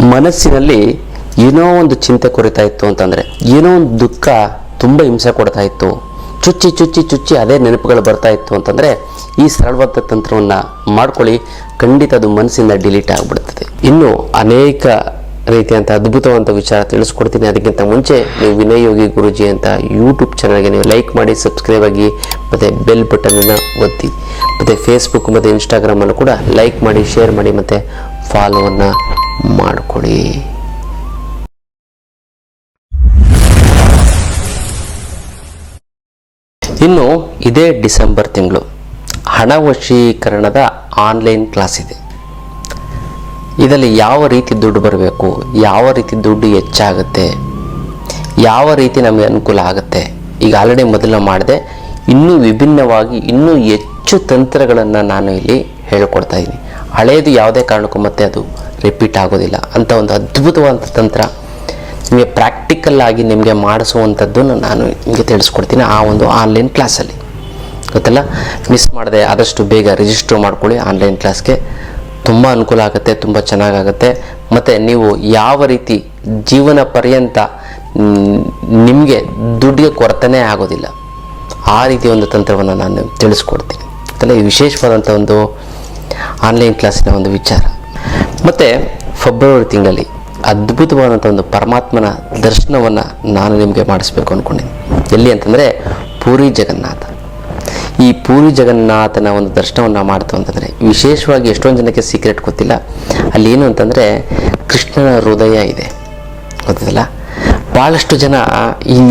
ಮನಸ್ಸಿನಲ್ಲಿ ಏನೋ ಒಂದು ಚಿಂತೆ ಕೊರಿತಾ ಇತ್ತು ಅಂತಂದರೆ, ಏನೋ ಒಂದು ದುಃಖ ತುಂಬ ಹಿಂಸೆ ಕೊಡ್ತಾ ಇತ್ತು. ಚುಚ್ಚಿ ಚುಚ್ಚಿ ಚುಚ್ಚಿ ಅದೇ ನೆನಪುಗಳು ಬರ್ತಾ ಇತ್ತು ಅಂತಂದರೆ, ಈ ಸರಳವಾದ ತಂತ್ರವನ್ನು ಮಾಡ್ಕೊಳ್ಳಿ, ಖಂಡಿತ ಅದು ಮನಸ್ಸಿಂದ ಡಿಲೀಟ್ ಆಗಿಬಿಡ್ತದೆ. ಇನ್ನು ಅನೇಕ ರೀತಿಯಂಥ ಅದ್ಭುತವಂತ ವಿಚಾರ ತಿಳಿಸ್ಕೊಡ್ತೀನಿ. ಅದಕ್ಕಿಂತ ಮುಂಚೆ ನೀವು ವಿನಯ್ ಯೋಗಿ ಗುರುಜಿ ಅಂತ ಯೂಟ್ಯೂಬ್ ಚಾನಲ್ಗೆ ನೀವು ಲೈಕ್ ಮಾಡಿ ಸಬ್ಸ್ಕ್ರೈಬ್ ಆಗಿ, ಮತ್ತು ಬೆಲ್ ಬಟನನ್ನು ಒತ್ತಿ, ಮತ್ತು ಫೇಸ್ಬುಕ್ ಮತ್ತು ಇನ್ಸ್ಟಾಗ್ರಾಮಲ್ಲೂ ಕೂಡ ಲೈಕ್ ಮಾಡಿ ಶೇರ್ ಮಾಡಿ, ಮತ್ತು ಫಾಲೋವನ್ನು ಮಾಡಿಕೊಡಿ. ಇನ್ನು ಇದೇ ಡಿಸೆಂಬರ್ ತಿಂಗಳು ಹಣ ವಶೀಕರಣದ ಆನ್ಲೈನ್ ಕ್ಲಾಸ್ ಇದೆ. ಇದರಲ್ಲಿ ಯಾವ ರೀತಿ ದುಡ್ಡು ಬರಬೇಕು? ಯಾವ ರೀತಿ ದುಡ್ಡು ಹೆಚ್ಚಾಗುತ್ತೆ? ಯಾವ ರೀತಿ ನಮಗೆ ಅನುಕೂಲ ಆಗುತ್ತೆ? ಈಗ ಆಲ್ರೆಡಿ ಮೊದಲು ಮಾಡಿದೆ, ಇನ್ನೂ ವಿಭಿನ್ನವಾಗಿ, ಇನ್ನೂ ಹೆಚ್ಚು ತಂತ್ರಗಳನ್ನು ನಾನು ಇಲ್ಲಿ ಹೇಳ್ಕೊಡ್ತಾ ಇದ್ದೀನಿ. ಹಳೆಯದು ಯಾವುದೇ ಕಾರಣಕ್ಕೂ ಮತ್ತೆ ಅದು ರಿಪೀಟ್ ಆಗೋದಿಲ್ಲ. ಅಂತ ಒಂದು ಅದ್ಭುತವಾದ ತಂತ್ರ ನಿಮಗೆ ಪ್ರಾಕ್ಟಿಕಲ್ ಆಗಿ ನಿಮಗೆ ಮಾಡಿಸುವಂಥದ್ದನ್ನು ನಾನು ನಿಮಗೆ ತಿಳಿಸ್ಕೊಡ್ತೀನಿ ಆ ಒಂದು ಆನ್ಲೈನ್ ಕ್ಲಾಸಲ್ಲಿ ಗೊತ್ತಲ್ಲ? ಮಿಸ್ ಮಾಡದೆ ಆದಷ್ಟು ಬೇಗ ರಿಜಿಸ್ಟರ್ ಮಾಡ್ಕೊಳ್ಳಿ ಆನ್ಲೈನ್ ಕ್ಲಾಸ್ಗೆ ತುಂಬ ಅನುಕೂಲ ಆಗುತ್ತೆ, ತುಂಬ ಚೆನ್ನಾಗಾಗುತ್ತೆ. ಮತ್ತು ನೀವು ಯಾವ ರೀತಿ ಜೀವನ ಪರ್ಯಂತ ನಿಮಗೆ ದುಡ್ಡಿಗೆ ಕೊರತೆನೇ ಆಗೋದಿಲ್ಲ. ಆ ರೀತಿ ಒಂದು ತಂತ್ರವನ್ನು ನಾನು ತಿಳಿಸ್ಕೊಡ್ತೀನಿ. ಅಂದರೆ ವಿಶೇಷವಾದಂಥ ಒಂದು ಆನ್ಲೈನ್ ಕ್ಲಾಸಿನ ಒಂದು ವಿಚಾರ. ಮತ್ತು ಫೆಬ್ರವರಿ ತಿಂಗಳಲ್ಲಿ ಅದ್ಭುತವಾದಂಥ ಒಂದು ಪರಮಾತ್ಮನ ದರ್ಶನವನ್ನು ನಾನು ನಿಮಗೆ ಮಾಡಿಸ್ಬೇಕು ಅಂದ್ಕೊಂಡಿದ್ದೀನಿ ಎಲ್ಲಿ ಅಂತಂದರೆ ಪೂರಿ ಜಗನ್ನಾಥ. ಈ ಪೂರಿ ಜಗನ್ನಾಥನ ಒಂದು ದರ್ಶನವನ್ನು ಮಾಡ್ತು ಅಂತಂದರೆ, ವಿಶೇಷವಾಗಿ ಎಷ್ಟೊಂದು ಜನಕ್ಕೆ ಸೀಕ್ರೆಟ್ ಗೊತ್ತಿಲ್ಲ. ಅಲ್ಲಿ ಏನು ಅಂತಂದರೆ, ಕೃಷ್ಣನ ಹೃದಯ ಇದೆ. ಗೊತ್ತಿಲ್ಲ ಭಾಳಷ್ಟು ಜನ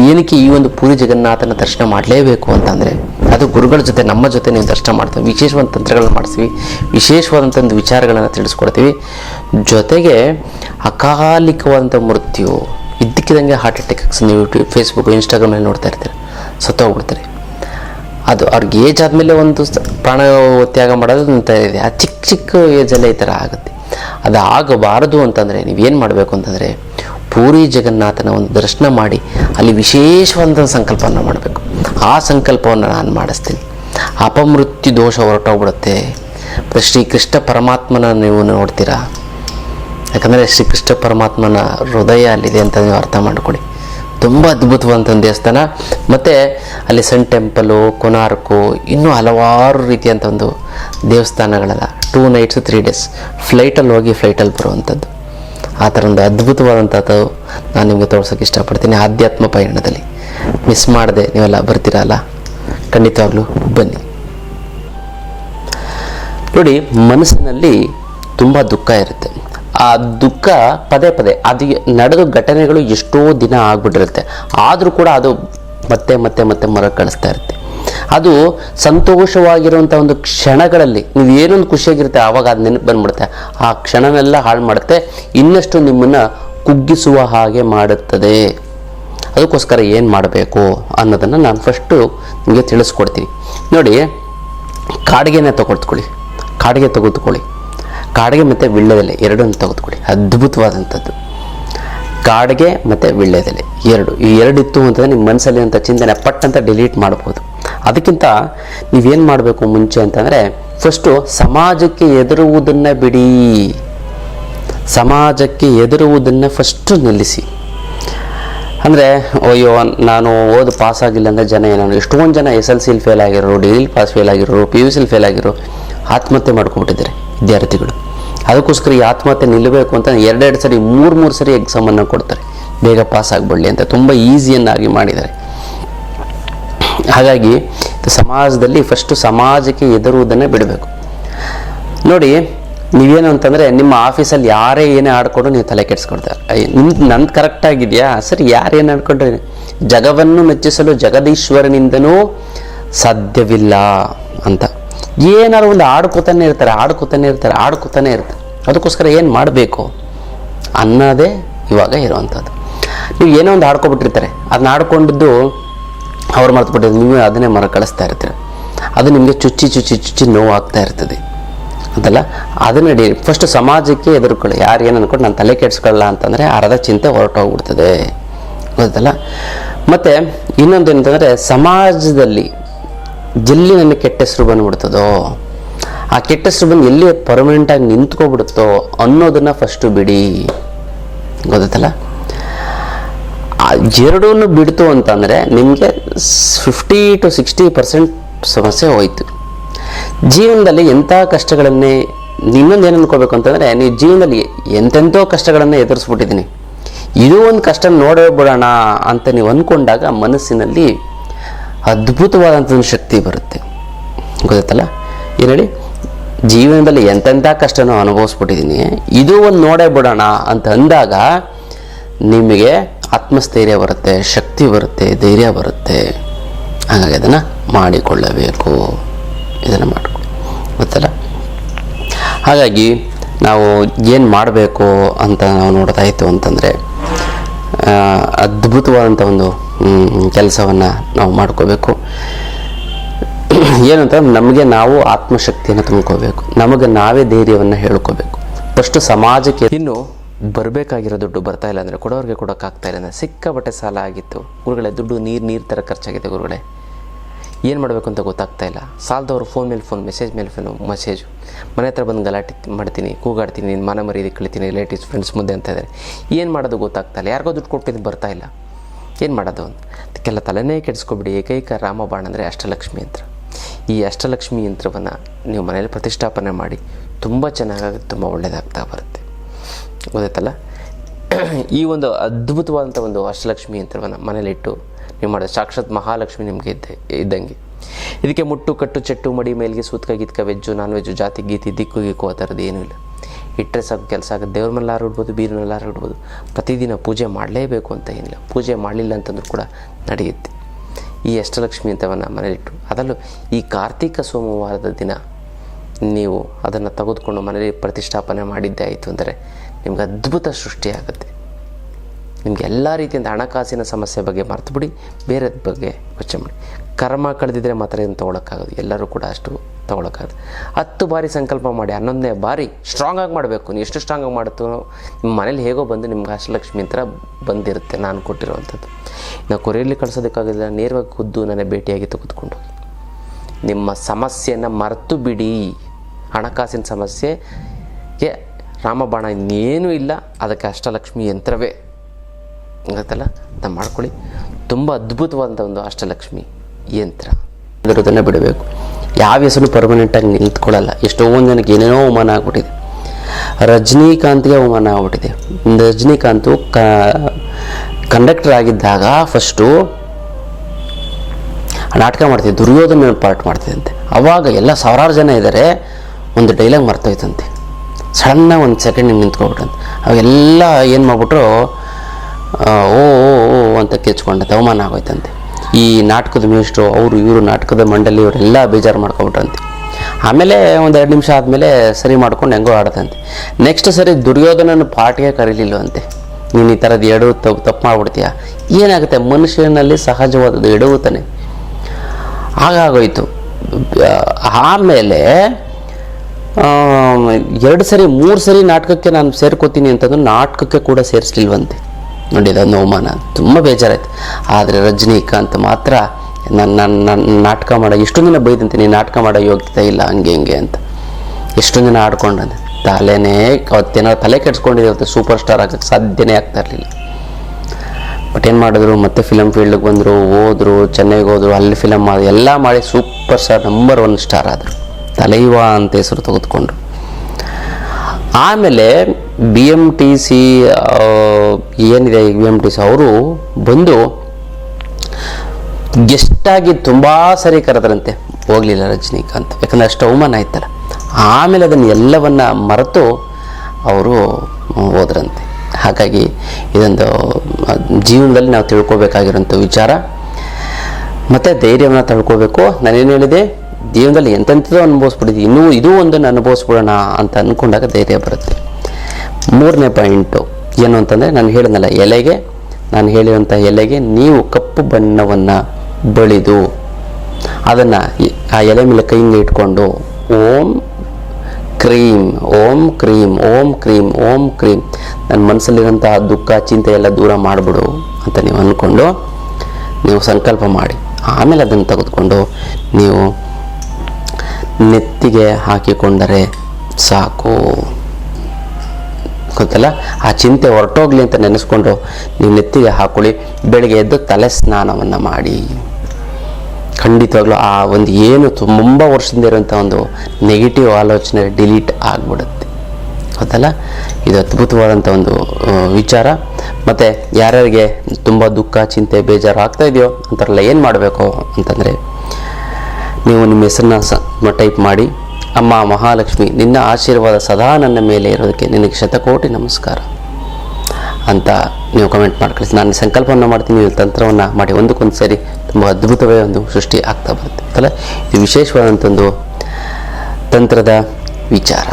ಏನಕ್ಕೆ ಈ ಒಂದು ಪೂರಿ ಜಗನ್ನಾಥನ ದರ್ಶನ ಮಾಡಲೇಬೇಕು ಅಂತಂದರೆ, ಅದು ಗುರುಗಳ ಜೊತೆ, ನಮ್ಮ ಜೊತೆ ನೀವು ದರ್ಶನ ಮಾಡ್ತೀವಿ. ವಿಶೇಷವಾದ ತಂತ್ರಗಳನ್ನ ಮಾಡಿಸ್ತೀವಿ ವಿಶೇಷವಾದಂಥ ಒಂದು ವಿಚಾರಗಳನ್ನು ತಿಳಿಸ್ಕೊಡ್ತೀವಿ. ಜೊತೆಗೆ ಅಕಾಲಿಕವಾದಂಥ ಮೃತ್ಯು, ಇದ್ದಕ್ಕಿದ್ದಂಗೆ ಹಾರ್ಟ್ ಅಟ್ಯಾಕ್ಸ್ ನೀವು ಫೇಸ್ಬುಕ್ ಇನ್ಸ್ಟಾಗ್ರಾಮಲ್ಲಿ ನೋಡ್ತಾ ಇರ್ತೀರ. ಸತ್ತೋಗ್ಬಿಡ್ತಾರೆ. ಅದು ಅವ್ರಿಗೆ ಏಜ್ ಆದಮೇಲೆ ಒಂದು ಪ್ರಾಣ ತ್ಯಾಗ ಮಾಡೋದು ಅಂತ ಇದೆ. ಆ ಚಿಕ್ಕ ಚಿಕ್ಕ ಏಜಲ್ಲೇ ಈ ಥರ ಆಗುತ್ತೆ. ಅದು ಆಗಬಾರದು ಅಂತಂದರೆ ನೀವೇನು ಮಾಡಬೇಕು ಅಂತಂದರೆ ಪೂರಿ ಜಗನ್ನಾಥನ ಒಂದು ದರ್ಶನ ಮಾಡಿ ಅಲ್ಲಿ ವಿಶೇಷವಾದ ಸಂಕಲ್ಪವನ್ನು ಮಾಡಬೇಕು. ಆ ಸಂಕಲ್ಪವನ್ನು ನಾನು ಮಾಡಿಸ್ತೀನಿ. ಅಪಮೃತ್ಯು ದೋಷ ಹೊರಟೋಗ್ಬಿಡುತ್ತೆ. ಮತ್ತು ಶ್ರೀಕೃಷ್ಣ ಪರಮಾತ್ಮನ ನೀವು ನೋಡ್ತೀರಾ? ಯಾಕಂದರೆ ಶ್ರೀಕೃಷ್ಣ ಪರಮಾತ್ಮನ ಹೃದಯ ಅಲ್ಲಿದೆ ಅಂತ ನೀವು ಅರ್ಥ ಮಾಡ್ಕೊಳ್ಳಿ. ತುಂಬ ಅದ್ಭುತವಾದಂಥ ಒಂದು ದೇವಸ್ಥಾನ. ಮತ್ತು ಅಲ್ಲಿ ಸನ್ ಟೆಂಪಲು, ಕೊನಾರ್ಕು, ಇನ್ನೂ ಹಲವಾರು ರೀತಿಯಂಥ ಒಂದು ದೇವಸ್ಥಾನಗಳೆಲ್ಲ. ಟೂ ನೈಟ್ಸ್ ತ್ರೀ ಡೇಸ್ ಫ್ಲೈಟಲ್ಲಿ ಹೋಗಿ ಫ್ಲೈಟಲ್ಲಿ ಬರುವಂಥದ್ದು ಆ ಥರ ಒಂದು ಅದ್ಭುತವಾದಂಥದ್ದು ನಾನು ನಿಮಗೆ ತೋರ್ಸೋಕ್ಕೆ ಇಷ್ಟಪಡ್ತೀನಿ. ಆಧ್ಯಾತ್ಮ ಪಯಣದಲ್ಲಿ. ಮಿಸ್ ಮಾಡದೆ, ನೀವೆಲ್ಲ ಬರ್ತೀರಲ್ಲ ಖಂಡಿತವಾಗ್ಲೂ ಬನ್ನಿ. ನೋಡಿ, ಮನಸ್ಸಿನಲ್ಲಿ ತುಂಬ ದುಃಖ ಇರುತ್ತೆ. ಆ ದುಃಖ ಪದೇ ಪದೇ, ಅದು ನಡೆದ ಘಟನೆಗಳು ಎಷ್ಟೋ ದಿನ ಆಗ್ಬಿಟ್ಟಿರುತ್ತೆ. ಆದರೂ ಕೂಡ ಅದು ಮತ್ತೆ ಮತ್ತೆ ಮತ್ತೆ ಮರ ಕಳಿಸ್ತಾ ಇರುತ್ತೆ. ಅದು ಸಂತೋಷವಾಗಿರುವಂಥ ಒಂದು ಕ್ಷಣಗಳಲ್ಲಿ ನೀವು ಏನೊಂದು ಖುಷಿಯಾಗಿರುತ್ತೆ, ಆವಾಗ ಅದು ನೆನಪು ಬಂದ್ಬಿಡುತ್ತೆ. ಆ ಕ್ಷಣನೆಲ್ಲ ಹಾಳು ಮಾಡುತ್ತೆ. ಇನ್ನಷ್ಟು ನಿಮ್ಮನ್ನು ಕುಗ್ಗಿಸುವ ಹಾಗೆ ಮಾಡುತ್ತದೆ. ಅದಕ್ಕೋಸ್ಕರ ಏನು ಮಾಡಬೇಕು ಅನ್ನೋದನ್ನು ನಾನು ಫಸ್ಟು ನಿಮಗೆ ತಿಳಿಸ್ಕೊಡ್ತೀನಿ. ನೋಡಿ, ಕಾಡಿಗೆನೇ ತಗೊಳ್ತ್ಕೊಳ್ಳಿ. ಕಾಡಿಗೆ ತೆಗೆದುಕೊಳ್ಳಿ. ಕಾಡಿಗೆ ಮತ್ತು ವಿಳ್ಳೆದೆಲೆ ಎರಡನ್ನು ತೆಗೆದುಕೊಡಿ ಅದ್ಭುತವಾದಂಥದ್ದು. ಕಾಡಿಗೆ ಮತ್ತು ವಿಳ್ಳೆದೆಲೆ ಎರಡು. ಈ ಎರಡು ಇತ್ತು ಅಂತಂದರೆ ನಿಮ್ಮ ಮನಸ್ಸಲ್ಲಿ ಅಂತ ಚಿಂತನೆ ಪಟ್ಟಂತ ಡಿಲೀಟ್ ಮಾಡ್ಬೋದು. ಅದಕ್ಕಿಂತ ನೀವೇನು ಮಾಡಬೇಕು ಮುಂಚೆ ಅಂತಂದರೆ ಫಸ್ಟು ಸಮಾಜಕ್ಕೆ ಎದುರುವುದನ್ನು ಬಿಡಿ. ಸಮಾಜಕ್ಕೆ ಎದುರುವುದನ್ನು ಫಸ್ಟು ನಿಲ್ಲಿಸಿ. ಅಂದರೆ, ಅಯ್ಯೋ, ನಾನು ಓದು ಪಾಸ್ ಆಗಿಲ್ಲ ಅಂದರೆ ಜನ ಏನಾದ್ರು, ಎಷ್ಟೊಂದು ಜನ ಎಸ್ ಎಲ್ ಸಿಲಿ ಫೇಲ್ ಆಗಿರೋರು ಡಿಗ್ರಿ ಪಾಸ್ ಫೇಲ್ ಆಗಿರೋರು ಪಿ ಯು ಸಿಲಿ ಫೇಲ್ ಆಗಿರೋ ಆತ್ಮಹತ್ಯೆ ಮಾಡ್ಕೊಂಬಿಟ್ಟಿದ್ದಾರೆ ವಿದ್ಯಾರ್ಥಿಗಳು. ಅದಕ್ಕೋಸ್ಕರ ಈ ಆತ್ಮಹತ್ಯೆ ನಿಲ್ಲಬೇಕು ಅಂತ ಎರಡೆರಡು ಸರಿ, ಮೂರು ಮೂರು ಸರಿ ಎಕ್ಸಾಮನ್ನು ಕೊಡ್ತಾರೆ. ಬೇಗ ಪಾಸ್ ಆಗಬಳ್ಳಿ ಅಂತ ತುಂಬ ಈಸಿಯನ್ನಾಗಿ ಮಾಡಿದ್ದಾರೆ. ಹಾಗಾಗಿ ಸಮಾಜದಲ್ಲಿ ಫಸ್ಟು ಸಮಾಜಕ್ಕೆ ಎದುರುವುದನ್ನೇ ಬಿಡಬೇಕು. ನೋಡಿ, ನೀವೇನು ಅಂತಂದರೆ ನಿಮ್ಮ ಆಫೀಸಲ್ಲಿ ಯಾರೇ ಏನೇ ಆಡ್ಕೊಂಡು ನೀವು ತಲೆ ಕೆಡಿಸ್ಕೊಡ್ತಾರೆ ನಿಮ್ಮ ನಂದು ಕರೆಕ್ಟಾಗಿದೆಯಾ ಸರಿ ಯಾರೇನು ಆಡ್ಕೊಂಡ್ರೆ? ಜಗವನ್ನು ಮೆಚ್ಚಿಸಲು ಜಗದೀಶ್ವರನಿಂದನೂ ಸಾಧ್ಯವಿಲ್ಲ ಅಂತ. ಏನಾದ್ರು ಒಂದು ಆಡ್ಕೋತಾನೆ ಇರ್ತಾರೆ ಆಡ್ಕೋತಾನೆ ಇರ್ತಾರೆ ಆಡ್ಕೋತಾನೆ ಇರ್ತಾರೆ. ಅದಕ್ಕೋಸ್ಕರ ಏನು ಮಾಡಬೇಕು? ಅನ್ನೋದೇ ಇವಾಗ ಇರುವಂಥದ್ದು. ನೀವು ಏನೋ ಒಂದು ಆಡ್ಕೊಬಿಟ್ಟಿರ್ತಾರೆ. ಅದನ್ನ ಆಡ್ಕೊಂಡಿದ್ದು ಅವ್ರು ಮರೆತುಬಿಟ್ಟಿದ್ರು. ನೀವು ಅದನ್ನೇ ಮರ ಕಳಿಸ್ತಾ ಇರ್ತೀರ. ಅದು ನಿಮಗೆ ಚುಚ್ಚಿ ಚುಚ್ಚಿ ಚುಚ್ಚಿ ನೋವಾಗ್ತಾ ಇರ್ತದೆ. ಅಂತಲ್ಲ? ಅದನ್ನು ಡಿ ಫಸ್ಟ್ ಸಮಾಜಕ್ಕೆ ಎದುರುಕೊಳ್ಳಿ. ಯಾರು ಏನು ಅನ್ಕೊಂಡು ನಾನು ತಲೆ ಕೆಡ್ಸ್ಕೊಳ್ಳಲ್ಲ ಅಂತಂದರೆ ಅರ್ಧ ಚಿಂತೆ ಹೊರಟೋಗ್ಬಿಡ್ತದೆ. ಗೊತ್ತಲ್ಲ ಮತ್ತು ಇನ್ನೊಂದು ಏನಂತಂದರೆ ಸಮಾಜದಲ್ಲಿ ಜಲ್ಲಿ ನನ್ನ ಕೆಟ್ಟ ಹೆಸರು ಬಂದ್ಬಿಡ್ತದೋ? ಆ ಕೆಟ್ಟ ಹೆಸರು ಬಂದು ಎಲ್ಲಿ ಪರ್ಮನೆಂಟಾಗಿ ನಿಂತ್ಕೊಬಿಡುತ್ತೋ ಅನ್ನೋದನ್ನು ಫಸ್ಟು ಬಿಡಿ. ಗೊತ್ತಲ್ಲ ಎರಡೂ ಬಿಡ್ತು ಅಂತಂದರೆ ನಿಮಗೆ ಫಿಫ್ಟಿ ಟು ಸಿಕ್ಸ್ಟಿ ಪರ್ಸೆಂಟ್ ಸಮಸ್ಯೆ ಹೋಯ್ತು. ಜೀವನದಲ್ಲಿ ಎಂಥ ಕಷ್ಟಗಳನ್ನೇ ಇನ್ನೊಂದು ಏನು ಅನ್ಕೋಬೇಕು ಅಂತಂದರೆ, ನೀವು ಜೀವನದಲ್ಲಿ ಎಂತೆಂಥೋ ಕಷ್ಟಗಳನ್ನು ಎದುರಿಸ್ಬಿಟ್ಟಿದ್ದೀನಿ ಇದು ಒಂದು ಕಷ್ಟ ನೋಡಬಿಡೋಣ ಅಂತ ನೀವು ಅಂದ್ಕೊಂಡಾಗ ಮನಸ್ಸಿನಲ್ಲಿ ಅದ್ಭುತವಾದಂಥ ಶಕ್ತಿ ಬರುತ್ತೆ. ಗೊತ್ತಲ್ಲ ಏನು ಜೀವನದಲ್ಲಿ ಎಂತೆಂಥ ಕಷ್ಟನೂ ಅನುಭವಿಸ್ಬಿಟ್ಟಿದ್ದೀನಿ. ಇದು ಒಂದು ನೋಡೇ ಬಿಡೋಣ ಅಂತ ಅಂದಾಗ ನಿಮಗೆ ಆತ್ಮಸ್ಥೈರ್ಯ ಬರುತ್ತೆ, ಶಕ್ತಿ ಬರುತ್ತೆ, ಧೈರ್ಯ ಬರುತ್ತೆ. ಹಾಗಾಗಿ ಅದನ್ನು ಮಾಡಿಕೊಳ್ಳಬೇಕು. ಇದನ್ನು ಮಾಡಿಕೊಳ್ಳಿ. ಗೊತ್ತಲ್ಲ? ಹಾಗಾಗಿ ನಾವು ಏನು ಮಾಡಬೇಕು ಅಂತ ನಾವು ನೋಡ್ತಾಯಿತ್ತು ಅಂತಂದರೆ ಅದ್ಭುತವಾದಂಥ ಒಂದು ಕೆಲಸವನ್ನು ನಾವು ಮಾಡ್ಕೋಬೇಕು. ಏನು ಅಂತ ನಮಗೆ ನಾವು ಆತ್ಮಶಕ್ತಿಯನ್ನು ತುಂಬ್ಕೋಬೇಕು ನಮಗೆ ನಾವೇ ಧೈರ್ಯವನ್ನು ಹೇಳ್ಕೋಬೇಕು ಫಸ್ಟ್ ಸಮಾಜಕ್ಕೆ ಇನ್ನು ಬರಬೇಕಾಗಿರೋ ದುಡ್ಡು ಬರ್ತಾ ಇಲ್ಲ ಅಂದರೆ ಕೊಡೋರಿಗೆ ಕೊಡೋಕ್ಕಾಗ್ತಾ ಇಲ್ಲ ಅಂದರೆ ಸಾಲ ಆಗಿತ್ತು. ಗುರುಗಳೇ, ದುಡ್ಡು ನೀರು ನೀರು ಥರ ಖರ್ಚಾಗಿದೆ ಗುರುಗಳೇ. ಏನು ಮಾಡಬೇಕು ಅಂತ ಗೊತ್ತಾಗ್ತಾ ಇಲ್ಲ. ಸಾಲದವ್ರು ಫೋನ್ ಮೇಲೆ ಫೋನ್ ಮೆಸೇಜ್ ಮೇಲೆ ಫೋನು ಮೆಸೇಜು ಮನೆ ಹತ್ರ ಬಂದು ಗಲಾಟೆ ಮಾಡ್ತೀನಿ, ಕೂಗಾಡ್ತೀನಿ ನಿನ್ನ ಮನ ಮರೀದಿ ಕಳಿತೀನಿ ರಿಲೇಟಿವ್ಸ್ ಫ್ರೆಂಡ್ಸ್ ಮುಂದೆ ಅಂತ ಇದ್ದಾರೆ ಏನು ಮಾಡೋದು ಗೊತ್ತಾಗ್ತಾ ಇಲ್ಲ. ಯಾರಿಗೋ ದುಡ್ಡು ಕೊಟ್ಟಿದ್ದು ಬರ್ತಾ ಇಲ್ಲ. ಏನು ಮಾಡೋದು ಅಂತ. ಅದಕ್ಕೆಲ್ಲ ತಲೆನೇ ಕೆಡಿಸ್ಕೊಬಿಡಿ. ಏಕೈಕ ರಾಮಬಾಣ ಅಂದರೆ ಅಷ್ಟಲಕ್ಷ್ಮಿ ಯಂತ್ರ ಈ ಅಷ್ಟಲಕ್ಷ್ಮಿ ಯಂತ್ರವನ್ನು ನೀವು ಮನೇಲಿ ಪ್ರತಿಷ್ಠಾಪನೆ ಮಾಡಿ, ತುಂಬ ಚೆನ್ನಾಗಿ ತುಂಬ ಒಳ್ಳೆಯದಾಗ್ತಾ ಬರುತ್ತೆ. ಗೊತ್ತಾಯ್ತಲ್ಲ? ಈ ಒಂದು ಅದ್ಭುತವಾದಂಥ ಒಂದು ಅಷ್ಟಲಕ್ಷ್ಮಿ ಯಂತ್ರವನ್ನು ಮನೇಲಿಟ್ಟು ನೀವು ಮಾಡೋದು ಸಾಕ್ಷಾತ್ ಮಹಾಲಕ್ಷ್ಮಿ ನಿಮಗೆ ಇದ್ದೆ, ಇದ್ದಂಗೆ. ಇದಕ್ಕೆ ಮುಟ್ಟು, ಕಟ್ಟು, ಚೆಟ್ಟು, ಮಡಿ, ಮೇಲ್ಗೆ ಸೂತ್ಕ, ಗೀತ್ಕ, ವೆಜ್ಜು, ನಾನ್ ವೆಜ್ಜು, ಜಾತಿ, ಗೀತಿ, ದಿಕ್ಕು, ಗಿಕ್ಕು, ಆ ಥರದ್ದು ಏನೂ ಇಲ್ಲ. ಇಟ್ಟರೆ ಸಾಕು, ಕೆಲಸ ಆಗುತ್ತೆ, ದೇವ್ರ ಮೇಲಾರು ಇಡ್ಬೋದು ಬೀರಿನಲ್ಲಾರು ಇಡ್ಬೋದು ಪ್ರತಿದಿನ ಪೂಜೆ ಮಾಡಲೇಬೇಕು ಅಂತ ಏನಿಲ್ಲ. ಪೂಜೆ ಮಾಡಲಿಲ್ಲ ಅಂತಂದ್ರೂ ಕೂಡ ನಡೆಯುತ್ತೆ. ಈ ಅಷ್ಟಲಕ್ಷ್ಮಿ ಅಂತವನ್ನು ಮನೇಲಿಟ್ಟು. ಅದರಲ್ಲೂ ಈ ಕಾರ್ತಿಕ ಸೋಮವಾರದ ದಿನ ನೀವು ಅದನ್ನು ತೆಗೆದುಕೊಂಡು ಮನೇಲಿ ಪ್ರತಿಷ್ಠಾಪನೆ ಮಾಡಿದ್ದೇ ಆಯಿತು ಅಂದರೆ ನಿಮ್ಗೆ ಅದ್ಭುತ ಸೃಷ್ಟಿಯಾಗುತ್ತೆ. ನಿಮಗೆ ಎಲ್ಲ ರೀತಿಯಿಂದ ಹಣಕಾಸಿನ ಸಮಸ್ಯೆ ಬಗ್ಗೆ ಮರೆತುಬಿಡಿ ಬೇರೆ ಬಗ್ಗೆ ಯೋಚನೆ ಮಾಡಿ. ಕರ್ಮ ಕಳೆದಿದ್ರೆ ಮಾತ್ರ ಇದನ್ನು ತೊಗೊಳಕ್ಕಾಗೋದು. ಎಲ್ಲರೂ ಕೂಡ ಅಷ್ಟು ತೊಗೊಳಕ್ಕಾಗದು. ಹತ್ತು ಬಾರಿ ಸಂಕಲ್ಪ ಮಾಡಿ, ಹನ್ನೊಂದನೇ ಬಾರಿ ಸ್ಟ್ರಾಂಗಾಗಿ ಮಾಡಬೇಕು. ನೀವು ಎಷ್ಟು ಸ್ಟ್ರಾಂಗಾಗಿ ಮಾಡುತ್ತೋ ನಿಮ್ಮ ಮನೇಲಿ ಹೇಗೋ ಬಂದು ನಿಮ್ಗೆ ಅಷ್ಟಲಕ್ಷ್ಮಿ ಅಂತ ಬಂದಿರುತ್ತೆ ನಾನು ಕೊಟ್ಟಿರುವಂಥದ್ದು. ನಾವು ಕೊರಿಯಲ್ಲಿ ಕಳಿಸೋದಕ್ಕಾಗಿಲ್ಲ ನೇರವಾಗಿ ಖುದ್ದು ನನ್ನ ಭೇಟಿಯಾಗಿ ತೆಗೆದುಕೊಂಡು ನಿಮ್ಮ ಸಮಸ್ಯೆಯನ್ನು ಮರೆತು ಬಿಡಿ. ಹಣಕಾಸಿನ ಸಮಸ್ಯೆಗೆ ರಾಮಬಾಣ ಇನ್ನೇನೂ ಇಲ್ಲ. ಅದಕ್ಕೆ ಅಷ್ಟಲಕ್ಷ್ಮಿ ಯಂತ್ರವೇ. ಗೊತ್ತಲ್ಲ ನಾನು ಮಾಡ್ಕೊಳ್ಳಿ. ತುಂಬ ಅದ್ಭುತವಾದಂಥ ಒಂದು ಅಷ್ಟಲಕ್ಷ್ಮಿ. ಯಂತ್ರ. ಇರೋದನ್ನು ಬಿಡಬೇಕು. ಯಾವ ಹೆಸರು ಪರ್ಮನೆಂಟಾಗಿ ನಿಂತ್ಕೊಳ್ಳಲ್ಲ. ಎಷ್ಟೋ ಒಂದು ಜನಕ್ಕೆ ಏನೇನೋ ಅವಮಾನ ಆಗ್ಬಿಟ್ಟಿದೆ. ರಜನಿಕಾಂತ್ಗೆ ಅವಮಾನ ಆಗ್ಬಿಟ್ಟಿದೆ. ರಜನಿಕಾಂತು ಕಂಡಕ್ಟರ್ ಆಗಿದ್ದಾಗ ಫಸ್ಟು ನಾಟಕ ಮಾಡ್ತಿದ್ದೆ, ದುರ್ಯೋಧನ ಪಾರ್ಟ್ ಮಾಡ್ತಿದ್ದಂತೆ. ಅವಾಗ ಎಲ್ಲ ಸಾವಿರಾರು ಜನ ಇದ್ದಾರೆ ಒಂದು ಡೈಲಾಗ್ ಮರ್ತೋಯ್ತಂತೆ. ಸಣ್ಣ ಒಂದು ಸೆಕೆಂಡ್ ನಿಂತ್ಕೊಬಿಟ್ಟಂತೆ. ಅವೆಲ್ಲ ಏನು ಮಾಡ್ಬಿಟ್ರು ಓ ಓ ಓ ಅಂತ ಕೆಚ್ಕೊಂಡಂತೆ, ಅವಮಾನ ಆಗೋಯ್ತಂತೆ. ಈ ನಾಟಕದ ಮಿನಿಸ್ಟ್ರು, ಅವರು, ಇವರು ನಾಟಕದ ಮಂಡಳಿ, ಇವರೆಲ್ಲ ಬೇಜಾರು ಮಾಡ್ಕೊಬಿಟ್ರಂತೆ ಆಮೇಲೆ ಒಂದು ಎರಡು ನಿಮಿಷ ಆದಮೇಲೆ ಸರಿ ಮಾಡ್ಕೊಂಡು ಹೆಂಗೋ ಆಡ್ತಂತೆ ನೆಕ್ಸ್ಟ್ ಸರಿ ದುರ್ಯೋಧನನ ಪಾಠಗೆ ಕರೀಲಿಲ್ಲವಂತೆ ನೀನು ಈ ಥರದ್ದು ಎಡವು ತಪ್ಪು ತಪ್ಪು ಮಾಡ್ಬಿಡ್ತೀಯ? ಏನಾಗುತ್ತೆ? ಮನುಷ್ಯನಲ್ಲಿ ಸಹಜವಾದದ್ದು ಎಡವು ತಾನೆ. ಹಾಗಾಗೋಯ್ತು ಆಮೇಲೆ ಎರಡು ಸರಿ, ಮೂರು ಸರಿ ನಾಟಕಕ್ಕೆ ನಾನು ಸೇರ್ಕೋತೀನಿ ಅಂತಂದ್ರೆ ನಾಟಕಕ್ಕೆ ಕೂಡ ಸೇರಿಸ್ಲಿಲ್ವಂತೆ. ನೋಡಿ ನೋಮಾನ ತುಂಬ ಬೇಜಾರಾಯ್ತು. ಆದರೆ ರಜನಿಕಾಂತ್ ಮಾತ್ರ ನನ್ನ ನನ್ನ ನಾಟಕ ಮಾಡೋ ಎಷ್ಟೊಂದು ದಿನ ಬೈದಂತೆ ನೀನು ನಾಟಕ ಮಾಡೋ ಯೋಗ್ಯತೆ ಇಲ್ಲ, ಹಂಗೆ, ಹಿಂಗೆ ಅಂತ. ಎಷ್ಟೊಂದು ದಿನ ಆಡ್ಕೊಂಡಂತೆ ತಲೆನೇ ಅವತ್ತೇನೋ ತಲೆ ಕೆಡ್ಸ್ಕೊಂಡಿದೆ ಅವತ್ತು ಸೂಪರ್ ಸ್ಟಾರ್ ಆಗಕ್ಕೆ ಸಾಧ್ಯನೇ ಆಗ್ತಾ ಇರಲಿಲ್ಲ. ಬಟ್ ಏನು ಮಾಡಿದ್ರು? ಮತ್ತೆ ಫಿಲಮ್ ಫೀಲ್ಡ್ಗೆ ಬಂದರು, ಹೋದರು, ಚೆನ್ನೈಗೆ ಹೋದರು, ಅಲ್ಲಿ ಫಿಲಮ್ ಮಾಡಿ ಎಲ್ಲ ಮಾಡಿ super star number one star ಆದರು ತಲೆವಾ ಅಂತ ಹೆಸರು ತೆಗೆದುಕೊಂಡ್ರು. ಆಮೇಲೆ ಬಿ ಎಂ ಟಿ ಸಿ ಏನಿದೆ ಬಿ ಎಂ ಟಿ ಸಿ ಅವರು ಬಂದು ಗೆಸ್ಟಾಗಿ ತುಂಬ ಸರಿ ಕರೆದ್ರಂತೆ, ಹೋಗಲಿಲ್ಲ ರಜನಿಕಾಂತ್, ಯಾಕಂದರೆ ಅಷ್ಟು ಅವಮಾನ ಆಯ್ತಲ್ಲ. ಆಮೇಲೆ ಅದನ್ನು ಎಲ್ಲವನ್ನ ಮರೆತು ಅವರು ಹೋದ್ರಂತೆ. ಹಾಗಾಗಿ ಇದೊಂದು ಜೀವನದಲ್ಲಿ ನಾವು ತಿಳ್ಕೊಬೇಕಾಗಿರೋಂಥ ವಿಚಾರ. ಮತ್ತು ಧೈರ್ಯವನ್ನು ತಳ್ಕೋಬೇಕು. ನಾನೇನು ಹೇಳಿದೆ? ಜೀವನದಲ್ಲಿ ಎಂತೆಂಥದೋ ಅನುಭವಿಸ್ಬಿಟ್ಟಿದ್ವಿ. ಇನ್ನೂ ಇದೂ ಒಂದನ್ನು ಅನುಭವಿಸ್ಬಿಡೋಣ ಅಂತ ಅಂದ್ಕೊಂಡಾಗ ಧೈರ್ಯ ಬರುತ್ತೆ. ಮೂರನೇ ಪಾಯಿಂಟು ಏನು ಅಂತಂದರೆ ನಾನು ಹೇಳಿದ್ನಲ್ಲ, ಎಲೆಗೆ, ನಾನು ಹೇಳಿರುವಂಥ ಎಲೆಗೆ ನೀವು ಕಪ್ಪು ಬಣ್ಣವನ್ನು ಬಳಿದು ಅದನ್ನು ಆ ಎಲೆ ಮೇಲೆ ಕೈಯಿಂದ ಇಟ್ಕೊಂಡು ಓಂ ಕ್ರೀಮ್ ಓಂ ಕ್ರೀಮ್ ಓಂ ಕ್ರೀಮ್ ಓಂ ಕ್ರೀಮ್ ನನ್ನ ಮನಸ್ಸಲ್ಲಿರೋಂಥ ದುಃಖ, ಚಿಂತೆ ಎಲ್ಲ ದೂರ ಮಾಡಿಬಿಡು ಅಂತ ನೀವು ಅಂದ್ಕೊಂಡು ನೀವು ಸಂಕಲ್ಪ ಮಾಡಿ. ಆಮೇಲೆ ಅದನ್ನು ತೆಗೆದುಕೊಂಡು ನೀವು ನೆತ್ತಿಗೆ ಹಾಕಿಕೊಂಡರೆ ಸಾಕು. ಗೊತ್ತಲ್ಲ? ಆ ಚಿಂತೆ ಹೊರಟೋಗ್ಲಿ ಅಂತ ನೆನೆಸ್ಕೊಂಡು ನೀವು ನೆತ್ತಿಗೆ ಹಾಕೊಳ್ಳಿ. ಬೆಳಗ್ಗೆ ಎದ್ದು ತಲೆ ಸ್ನಾನವನ್ನು ಮಾಡಿ. ಖಂಡಿತವಾಗ್ಲೂ ಆ ಒಂದು ಏನು ತುಂಬ ವರ್ಷದಿಂದ ಇರುವಂಥ ಒಂದು ನೆಗೆಟಿವ್ ಆಲೋಚನೆ ಡಿಲೀಟ್ ಆಗಿಬಿಡುತ್ತೆ. ಗೊತ್ತಲ್ಲ? ಇದು ಅದ್ಭುತವಾದಂಥ ಒಂದು ವಿಚಾರ. ಮತ್ತು ಯಾರ್ಯಾರಿಗೆ ತುಂಬ ದುಃಖ, ಚಿಂತೆ, ಬೇಜಾರು ಆಗ್ತಾ ಇದೆಯೋ ಅಂತಾರಲ್ಲ ಏನು ಮಾಡಬೇಕು ಅಂತಂದರೆ ನೀವು ನಿಮ್ಮ ಹೆಸರನ್ನ ಸ ಟೈಪ್ ಮಾಡಿ, ಅಮ್ಮ, ಮಹಾಲಕ್ಷ್ಮಿ, ನಿನ್ನ ಆಶೀರ್ವಾದ ಸದಾ ನನ್ನ ಮೇಲೆ ಇರೋದಕ್ಕೆ ನಿನಗೆ ಶತಕೋಟಿ ನಮಸ್ಕಾರ. ಅಂತ ನೀವು ಕಮೆಂಟ್ ಮಾಡಿ ಕಳಿಸಿ ನಾನು ಸಂಕಲ್ಪವನ್ನು ಮಾಡ್ತೀನಿ ನೀವು ತಂತ್ರವನ್ನು ಮಾಡಿ ಒಂದಕ್ಕೊಂದು ಸರಿ ತುಂಬ ಅದ್ಭುತವೇ ಒಂದು ಸೃಷ್ಟಿ ಆಗ್ತಾ ಬರುತ್ತೆ. ಅಲ್ಲ ಇದು ವಿಶೇಷವಾದಂಥ ಒಂದು ತಂತ್ರದ ವಿಚಾರ.